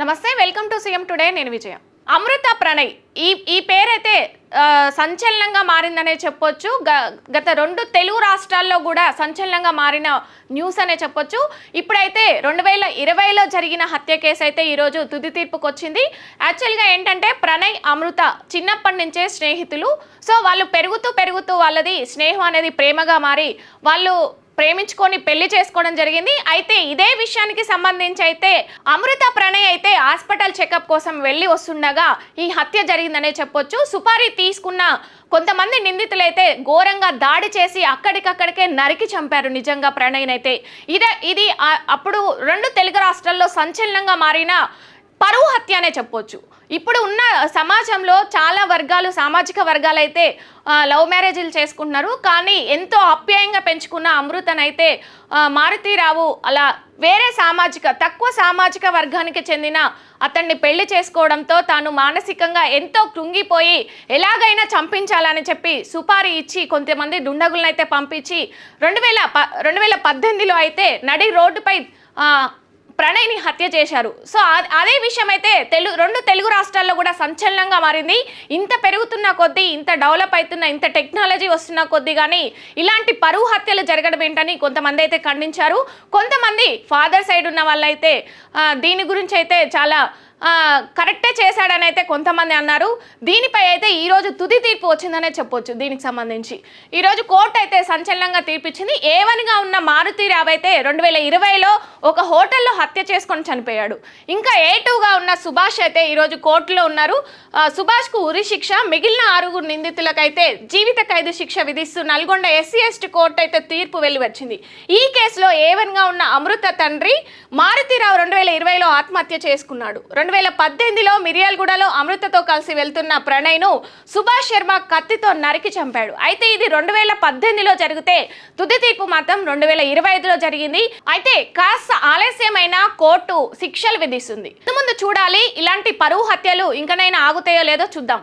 నమస్తే welcome to CM today నేను విజయ. అమృత ప్రణయ్ ఈ ఈ పేరైతే సంచలనంగా మారిందనే చెప్పొచ్చు. గ- గత రెండు తెలుగు రాష్ట్రాల్లో కూడా సంచలనంగా మారిన న్యూస్ అనే చెప్పొచ్చు. ఇప్పుడైతే రెండు వేల ఇరవైలో జరిగిన హత్య కేసు అయితే ఈరోజు తుది తీర్పుకు వచ్చింది యాక్చువల్గా ఏంటంటే ప్రణయ్ అమృత చిన్నప్పటి నుంచే స్నేహితులు. సో వాళ్ళు పెరుగుతూ పెరుగుతూ వాళ్ళది స్నేహం అనేది ప్రేమగా మారి వాళ్ళు ప్రేమించుకొని పెళ్ళి చేసుకోవడం జరిగింది. అయితే ఇదే విషయానికి సంబంధించి అయితే అమృత ప్రణయ్ అయితే హాస్పిటల్ చెకప్ కోసం వెళ్ళి వస్తుండగా ఈ హత్య జరిగిందనే చెప్పొచ్చు. సుపారీ తీసుకున్న కొంతమంది నిందితులైతే ఘోరంగా దాడి చేసి అక్కడికక్కడికే నరికి చంపారు నిజంగా ప్రణయ్నైతే. ఇదే ఇది అప్పుడు రెండు తెలుగు రాష్ట్రాల్లో సంచలనంగా మారిన పరువు హత్య అనే చెప్పొచ్చు. ఇప్పుడు ఉన్న సమాజంలో చాలా వర్గాలు సామాజిక వర్గాలు అయితే లవ్ మ్యారేజీలు చేసుకుంటున్నారు. కానీ ఎంతో ఆప్యాయంగా పెంచుకున్న అమృతనైతే మారుతీరావు అలా వేరే సామాజిక తక్కువ సామాజిక వర్గానికి చెందిన అతన్ని పెళ్ళి చేసుకోవడంతో తాను మానసికంగా ఎంతో కృంగిపోయి ఎలాగైనా చంపించాలని చెప్పి సుపారీ ఇచ్చి కొంతమంది దుండగులను అయితే పంపించి రెండు వేల ప రెండు వేల పద్దెనిమిదిలో అయితే నడి రోడ్డుపై ప్రణయ్ని హత్య చేశారు. సో అదే విషయం అయితే తెలుగు రెండు తెలుగు రాష్ట్రాల్లో కూడా సంచలనంగా మారింది. ఇంత పెరుగుతున్న కొద్దీ ఇంత డెవలప్ అవుతున్న ఇంత టెక్నాలజీ వస్తున్న కొద్దీ కానీ ఇలాంటి పరువు హత్యలు జరగడం ఏంటని కొంతమంది అయితే ఖండించారు. కొంతమంది ఫాదర్ సైడ్ ఉన్న వాళ్ళైతే దీని గురించి అయితే చాలా కరెక్టే చేశాడని అయితే కొంతమంది అన్నారు. దీనిపై అయితే ఈరోజు తుది తీర్పు వచ్చిందనే చెప్పొచ్చు దీనికి సంబంధించి. ఈరోజు కోర్టు అయితే సంచలనంగా తీర్పిచ్చింది. ఏవనిగా ఉన్న మారుతీరావు అయితే రెండు వేల ఇరవైలో ఒక హోటల్లో హత్య చేసుకొని చనిపోయాడు. ఇంకా ఏ టూగా ఉన్న సుభాష్ అయితే ఈరోజు కోర్టులో ఉన్నారు. సుభాష్కు ఉరి శిక్ష మిగిలిన ఆరుగురు నిందితులకైతే జీవిత ఖైదు శిక్ష విధిస్తూ నల్గొండ ఎస్సీ ఎస్టీ కోర్టు అయితే తీర్పు వెలువచ్చింది వచ్చింది ఈ కేసులో ఏవన్గా ఉన్న అమృత తండ్రి మారుతీరావు రెండు వేల ఇరవైలో ఆత్మహత్య చేసుకున్నాడు. రెండు వేల పద్దెనిమిదిలో మిర్యాలగూడలో అమృతతో కలిసి వెళ్తున్న ప్రణయ్ను సుభాష్ శర్మ కత్తితో నరికి చంపాడు. అయితే ఇది రెండు వేల పద్దెనిమిదిలో జరిగితే తుది తీర్పు మాత్రం రెండు వేల ఇరవై ఐదులో జరిగింది. అయితే కాస్త ఆలస్యమైన కోర్టు శిక్షలు విధిస్తుంది. ముందు చూడాలి ఇలాంటి పరువు హత్యలు ఇంకనైనా ఆగుతాయో లేదో చూద్దాం.